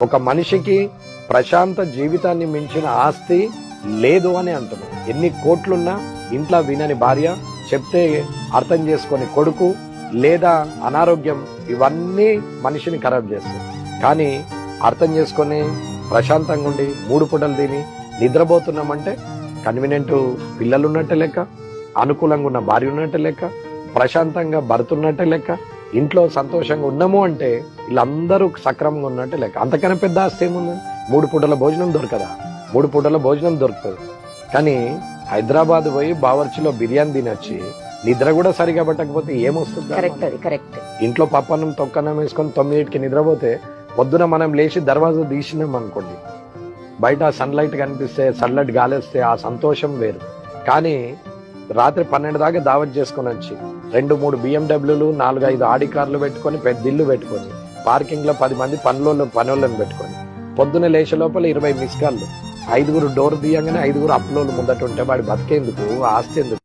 ఒక మనిషికి ప్రశాంత జీవితాన్ని మించిన ఆస్తి లేదు అని అంటున్నాం ఎన్ని కోట్లున్నా ఇంట్లో వినని భార్య చెప్తే అర్థం చేసుకొని కొడుకు లేదా అనారోగ్యం ఇవన్నీ మనిషిని ఖరాబ్ చేస్తాయి. కానీ అర్థం చేసుకొని ప్రశాంతంగా ఉండి మూడు పూటలు తిని నిద్రపోతున్నామంటే కన్వీనియంట్ పిల్లలు ఉన్నట్టే లెక్క అనుకూలంగా ఉన్న భార్య ఉన్నట్టే లెక్క ప్రశాంతంగా భర్త ఉన్నట్టే లెక్క ఇంట్లో సంతోషంగా ఉన్నాము అంటే వీళ్ళందరూ సక్రమంగా ఉన్నట్టే లెక్క. అంతకన్నా పెద్ద ఆస్తి ఏముంది? మూడు పూటల భోజనం దొరకదా? మూడు పూటల భోజనం దొరుకుతుంది. కానీ హైదరాబాద్ పోయి బావర్చిలో బిర్యానీ తినొచ్చి నిద్ర కూడా సరిగా పట్టకపోతే ఏమొస్తుంది? కరెక్ట్ అది కరెక్ట్. ఇంట్లో పప్పన్నం తొక్కన్నం వేసుకొని తొమ్మిదింటికి నిద్రపోతే పొద్దున మనం లేచి దర్వాజా తీసినాం అనుకోండి. బయట సన్లైట్ కనిపిస్తే సన్లైట్ గాలేస్తే ఆ సంతోషం వేరు. కానీ రాత్రి పన్నెండు దాకా దావత్ చేసుకుని వచ్చి రెండు మూడు బిఎండబ్ల్యూలు నాలుగు ఐదు ఆడి కార్లు పెట్టుకొని పెద్ద ఇల్లు పెట్టుకొని పార్కింగ్లో పది మంది పనులు పనులను పెట్టుకొని పొద్దున లేచే లోపల ఇరవై మిస్ కాళ్ళు ఐదుగురు డోర్ తీయంగానే ఐదుగురు అప్లోలు ముందట ఉంటే వాడి బతికేందుకు ఆస్తి ఎందుకు?